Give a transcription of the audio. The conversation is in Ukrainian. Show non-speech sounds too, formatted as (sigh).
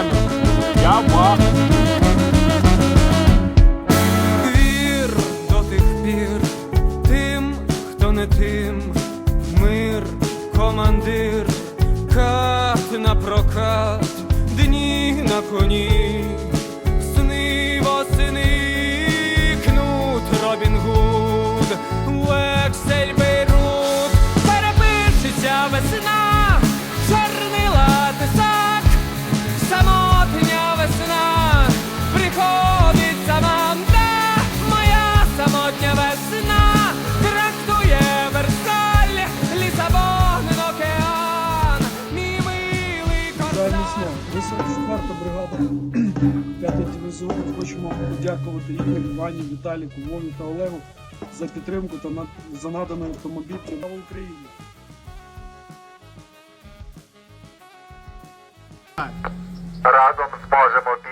Кам'янку. Я вам. Вір до тих пір. Тим, хто не тим, мир, командир, кат на прокат, дні на коні, сни восени, кнут Робін Гуд, 84 бригада (clears throat) 5 дивізіону. Хочемо подякувати Ігорю, Вані, Віталіку, Вові та Олегу за підтримку та за наданий автомобіль на Україні. Разом зможемо.